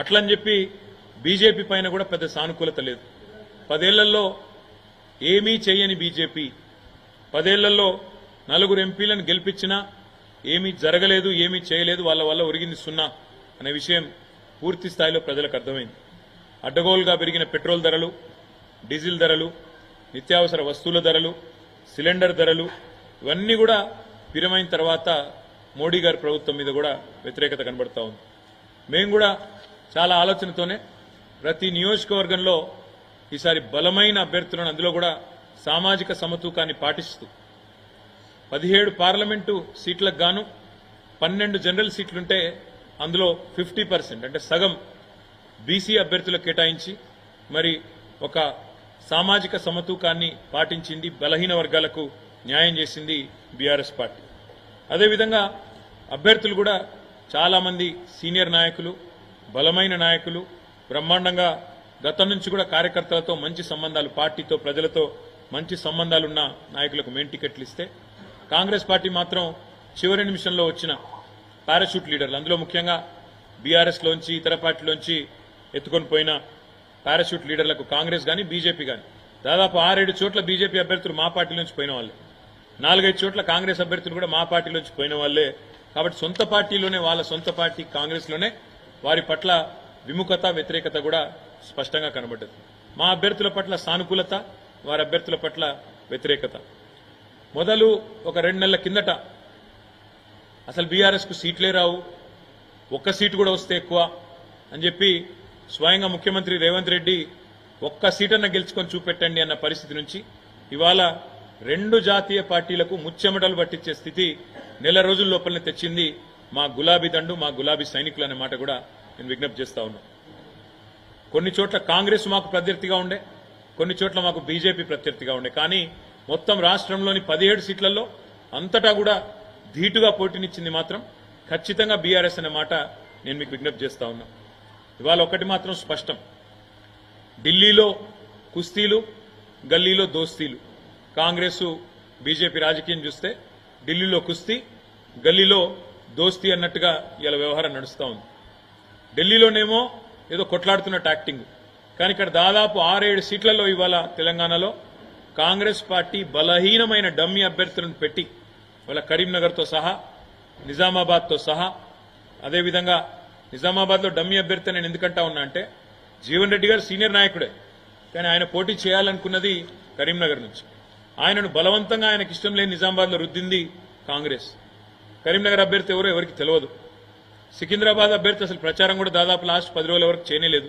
అట్లని చెప్పి బీజేపీ పైన కూడా పెద్ద సానుకూలత లేదు. పదేళ్ళలో ఏమీ చేయని బీజేపీ పదేళ్ళలో నలుగురు ఎంపీలను గెలిపించినా ఏమీ జరగలేదు ఏమీ చేయలేదు వాళ్ళ వల్ల ఒరిగింది సున్నా అనే విషయం పూర్తి స్థాయిలో ప్రజలకు అర్థమైంది. అడ్డగోలుగా పెరిగిన పెట్రోల్ ధరలు డీజిల్ ధరలు నిత్యావసర వస్తువుల ధరలు సిలిండర్ ధరలు ఇవన్నీ కూడా పిరమైన తర్వాత మోడీ గారి ప్రభుత్వం మీద కూడా వ్యతిరేకత కనబడతా ఉంది. మేము కూడా చాలా ఆలోచనతోనే ప్రతి నియోజకవర్గంలో ఈసారి బలమైన అభ్యర్థులను అందులో కూడా సామాజిక సమతూకాన్ని పాటిస్తూ పదిహేడు పార్లమెంటు సీట్లకు గాను పన్నెండు జనరల్ సీట్లుంటే అందులో ఫిఫ్టీ పర్సెంట్ అంటే సగం బీసీ అభ్యర్థులకు కేటాయించి మరి ఒక సామాజిక సమతూకాన్ని పాటించింది బలహీన వర్గాలకు న్యాయం చేసింది బీఆర్ఎస్ పార్టీ. అదేవిధంగా అభ్యర్థులు కూడా చాలామంది సీనియర్ నాయకులు బలమైన నాయకులు బ్రహ్మాండంగా గతం నుంచి కూడా కార్యకర్తలతో మంచి సంబంధాలు పార్టీతో ప్రజలతో మంచి సంబంధాలున్న నాయకులకు మెయిన్ టికెట్లు ఇస్తే కాంగ్రెస్ పార్టీ మాత్రం చివరి నిమిషంలో వచ్చిన పారాషూట్ లీడర్లు. అందులో ముఖ్యంగా బీఆర్ఎస్లోంచి ఇతర పార్టీలోంచి ఎత్తుకొని పోయిన పారాషూట్ లీడర్లకు కాంగ్రెస్ కానీ బీజేపీ కానీ దాదాపు ఆరేడు చోట్ల బీజేపీ అభ్యర్థులు మా పార్టీ నుంచి పోయిన వాళ్ళే. నాలుగైదు చోట్ల కాంగ్రెస్ అభ్యర్థులు కూడా మా పార్టీలోంచి పోయిన వాళ్ళే. కాబట్టి సొంత పార్టీలోనే వాళ్ళ సొంత పార్టీ కాంగ్రెస్లోనే వారి పట్ల విముఖత వ్యతిరేకత కూడా స్పష్టంగా కనబడ్డది. మా అభ్యర్థుల పట్ల సానుకూలత వారి అభ్యర్థుల పట్ల వ్యతిరేకత. మొదలు ఒక రెండు నెలల కిందట అసలు బీఆర్ఎస్కు సీట్లే రావు ఒక్క సీటు కూడా వస్తే ఎక్కువ అని చెప్పి స్వయంగా ముఖ్యమంత్రి రేవంత్ రెడ్డి ఒక్క సీటన్న గెలుచుకొని చూపెట్టండి అన్న పరిస్థితి నుంచి ఇవాళ రెండు జాతీయ పార్టీలకు ముచ్చెమటలు పట్టించే స్థితి నెల రోజుల లోపలనే తెచ్చింది మా గులాబీ దండు మా గులాబీ సైనికులు అనే మాట కూడా నేను విజ్ఞప్తి చేస్తా ఉన్నా. కొన్ని చోట్ల కాంగ్రెస్ మాకు ప్రత్యర్థిగా ఉండే కొన్ని చోట్ల మాకు బీజేపీ ప్రత్యర్థిగా ఉండే. కానీ మొత్తం రాష్ట్రంలోని పదిహేడు సీట్లలో అంతటా కూడా ధీటుగా పోటీనిచ్చింది మాత్రం ఖచ్చితంగా బీఆర్ఎస్ అనే మాట నేను మీకు విజ్ఞప్తి చేస్తా ఉన్నా. ఇవాళ ఒకటి మాత్రం స్పష్టం. ఢిల్లీలో కుస్తీలు గల్లీలో దోస్తీలు. కాంగ్రెస్ బీజేపీ రాజకీయం చూస్తే ఢిల్లీలో కుస్తీ గల్లీలో దోస్తీ అన్నట్టుగా ఇలా వ్యవహారం నడుస్తూ ఉంది. ఢిల్లీలోనేమో ఏదో కొట్లాడుతున్నట్టు యాక్టింగ్. కానీ ఇక్కడ దాదాపు ఆరేడు సీట్లలో ఇవాళ తెలంగాణలో కాంగ్రెస్ పార్టీ బలహీనమైన డమ్మీ అభ్యర్థులను పెట్టి వాళ్ళ కరీంనగర్తో సహా నిజామాబాద్తో సహా అదేవిధంగా నిజామాబాద్లో డమ్మీ అభ్యర్థి నేను ఎందుకంటా ఉన్నా అంటే జీవన్ రెడ్డి గారు సీనియర్ నాయకుడే. కానీ ఆయన పోటీ చేయాలనుకున్నది కరీంనగర్ నుంచి. ఆయనను బలవంతంగా ఆయనకి ఇష్టం లేని నిజామాబాద్లో రుద్దింది కాంగ్రెస్. కరీంనగర్ అభ్యర్థి ఎవరో ఎవరికి తెలియదు సికింద్రాబాద్ అభ్యర్థి అసలు ప్రచారం కూడా దాదాపు లాస్ట్ పది రోజుల వరకు చేయలేదు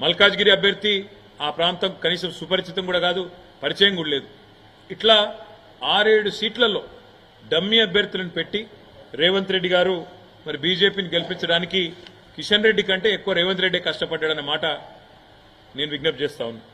మల్కాజ్గిరి అభ్యర్థి ఆ ప్రాంతం కనీసం సుపరిచితం కూడా కాదు పరిచయం కూడా లేదు. ఇట్లా ఆరేడు సీట్లలో డమ్మీ అభ్యర్థులను పెట్టి రేవంత్ రెడ్డి గారు మరి బీజేపీని గెలిపించడానికి కిషన్ రెడ్డి కంటే ఎక్కువ రేవంత్ రెడ్డి కష్టపడ్డాడనే మాట నేను విజ్ఞప్తి చేస్తా ఉన్నాను